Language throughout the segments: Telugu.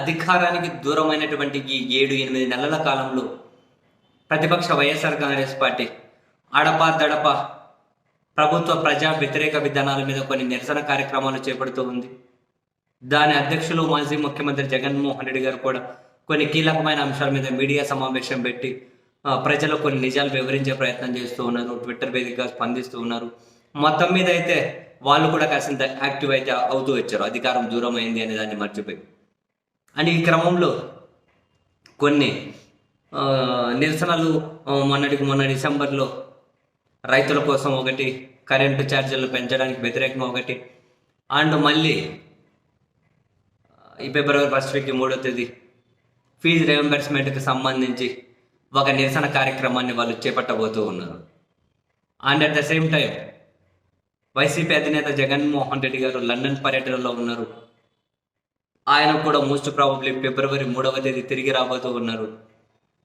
అధికారానికి దూరమైనటువంటి ఈ ఏడు ఎనిమిది నెలల కాలంలో ప్రతిపక్ష వైఎస్ఆర్ కాంగ్రెస్ పార్టీ అడప దడప ప్రభుత్వ ప్రజా వ్యతిరేక విధానాల మీద కొన్ని నిరసన కార్యక్రమాలు చేపడుతూ ఉంది. దాని అధ్యక్షులు మాజీ ముఖ్యమంత్రి జగన్మోహన్ రెడ్డి గారు కూడా కొన్ని కీలకమైన అంశాల మీద మీడియా సమావేశం పెట్టి ప్రజలు కొన్ని నిజాలు వివరించే ప్రయత్నం చేస్తూ ఉన్నారు ట్విట్టర్ వేదికగా స్పందిస్తూ ఉన్నారు. మొత్తం మీద అయితే వాళ్ళు కూడా కాసింత యాక్టివ్ అయితే అవుతూ వచ్చారు. అధికారం దూరం అయింది అనే దాన్ని మర్చిపోయి. అండ్ ఈ క్రమంలో కొన్ని నిరసనలు మొన్నటికి మొన్న డిసెంబర్లో రైతుల కోసం ఒకటి కరెంటు ఛార్జీలు పెంచడానికి వ్యతిరేకంగా ఒకటి. అండ్ మళ్ళీ ఈ ఫిబ్రవరి ఫస్ట్ వీక్ మూడో తేదీ ఫీజు రియంబర్స్మెంట్కి సంబంధించి ఒక నిరసన కార్యక్రమాన్ని వాళ్ళు చేపట్టబోతూ ఉన్నారు. And at the same time YCP అధినేత జగన్మోహన్ రెడ్డి గారు లండన్ పర్యటనలో ఉన్నారు. ఆయన కూడా మోస్ట్ ప్రాబబ్లీ ఫిబ్రవరి మూడవ తేదీ తిరిగి రాబోతూ ఉన్నారు.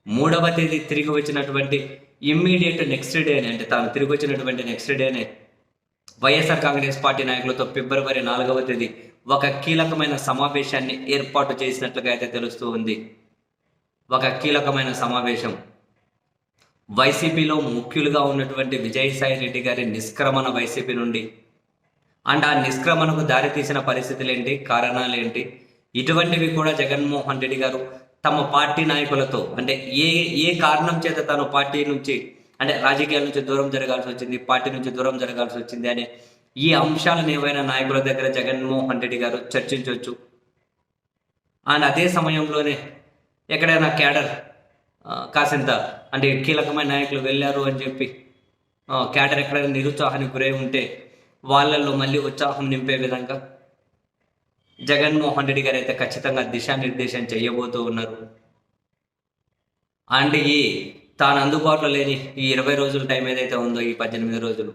మూడవ తేదీ తిరిగి వచ్చినటువంటి ఇమ్మీడియట్ నెక్స్ట్ డేనే అంటే తాను తిరిగి వచ్చినటువంటి నెక్స్ట్ డేనే వైఎస్ఆర్ కాంగ్రెస్ పార్టీ నాయకులతో ఫిబ్రవరి నాలుగవ తేదీ ఒక కీలకమైన సమావేశాన్ని ఏర్పాటు చేసినట్లుగా అయితే తెలుస్తూ ఉంది. ఒక కీలకమైన సమావేశం. వైసీపీలో ముఖ్యులుగా ఉన్నటువంటి విజయసాయి రెడ్డి గారి నిష్క్రమణ వైసీపీ నుండి అండ్ ఆ నిష్క్రమణకు దారితీసిన పరిస్థితులు ఏంటి కారణాలు ఏంటి ఇటువంటివి కూడా జగన్మోహన్ రెడ్డి గారు తమ పార్టీ నాయకులతో అంటే ఏ ఏ కారణం చేత తను పార్టీ నుంచి అంటే రాజకీయాల నుంచి దూరం జరగాల్సి వచ్చింది పార్టీ నుంచి దూరం జరగాల్సి వచ్చింది అనే ఈ అంశాలను ఏవైనా నాయకుల దగ్గర జగన్మోహన్ రెడ్డి గారు చర్చించవచ్చు. అండ్ అదే సమయంలోనే ఎక్కడైనా క్యాడర్ కాసింత అంటే కీలకమైన నాయకులు వెళ్ళారు అని చెప్పి క్యాడర్ ఎక్కడైనా నిరుత్సాహానికి గురై ఉంటే వాళ్ళల్లో మళ్ళీ ఉత్సాహం నింపే విధంగా జగన్మోహన్ రెడ్డి గారు అయితే ఖచ్చితంగా దిశానిర్దేశం చేయబోతూ ఉన్నారు. అండ్ ఈ తాను అందుబాటులో లేని ఈ ఇరవై రోజుల టైం ఏదైతే ఉందో ఈ పద్దెనిమిది రోజులు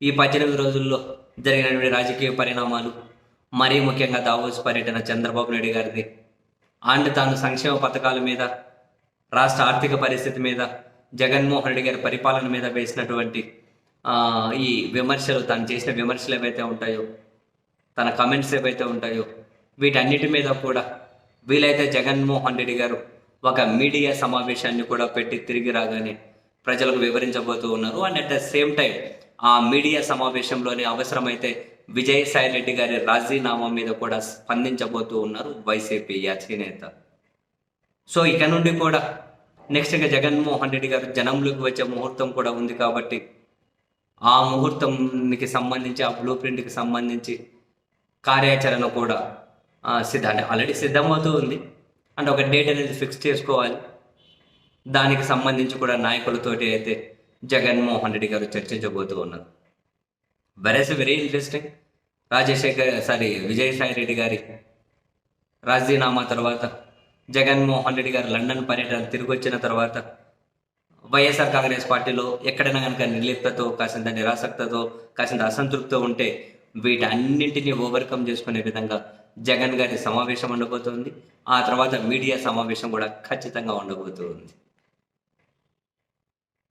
ఈ పద్దెనిమిది రోజుల్లో జరిగినటువంటి రాజకీయ పరిణామాలు మరీ ముఖ్యంగా దావోస్ పర్యటన చంద్రబాబు నాయుడు గారిది అండ్ తాను సంక్షేమ పథకాల మీద రాష్ట్ర ఆర్థిక పరిస్థితి మీద జగన్మోహన్ రెడ్డి గారి పరిపాలన మీద వేసినటువంటి ఈ విమర్శలు తాను చేసిన విమర్శలు ఏవైతే ఉంటాయో తన కమెంట్స్ ఏవైతే ఉంటాయో వీటన్నిటి మీద కూడా వీలైతే జగన్మోహన్ రెడ్డి గారు ఒక మీడియా సమావేశాన్ని కూడా పెట్టి తిరిగి రాగానే ప్రజలకు వివరించబోతూ ఉన్నారు. And at the same time ఆ మీడియా సమావేశంలోనే అవసరమైతే విజయసాయి రెడ్డి గారి రాజీనామా మీద కూడా స్పందించబోతూ ఉన్నారు వైసీపీ అధినేత సో ఇక నుండి కూడా నెక్స్ట్ ఇంకా జగన్మోహన్ రెడ్డి గారు జనంలోకి వచ్చే ముహూర్తం కూడా ఉంది కాబట్టి ఆ ముహూర్తంకి సంబంధించి ఆ బ్లూ ప్రింట్కి సంబంధించి కార్యాచరణ కూడా సిద్ధం సిద్ధ అంటే ఆల్రెడీ సిద్ధమవుతూ ఉంది. అండ్ ఒక డేట్ అనేది ఫిక్స్ చేసుకోవాలి. దానికి సంబంధించి కూడా నాయకులతోటి అయితే జగన్మోహన్ రెడ్డి గారు చర్చించబోతూ ఉన్నారు. వెరస్ very interesting Rajasekhar sorry Vijayasai Reddy గారి రాజీనామా తర్వాత జగన్మోహన్ రెడ్డి గారు లండన్ పర్యటన తిరిగి వచ్చిన తర్వాత వైఎస్ఆర్ కాంగ్రెస్ పార్టీలో ఎక్కడైనా కనుక నిర్లిప్తతో కాసింత నిరాసక్తతో కాసింత అసంతృప్తితో ఉంటే వీటన్నింటినీ ఓవర్కమ్ చేసుకునే విధంగా జగన్ గారి సమావేశం ఉండబోతోంది. ఆ తర్వాత మీడియా సమావేశం కూడా ఖచ్చితంగా ఉండబోతోంది.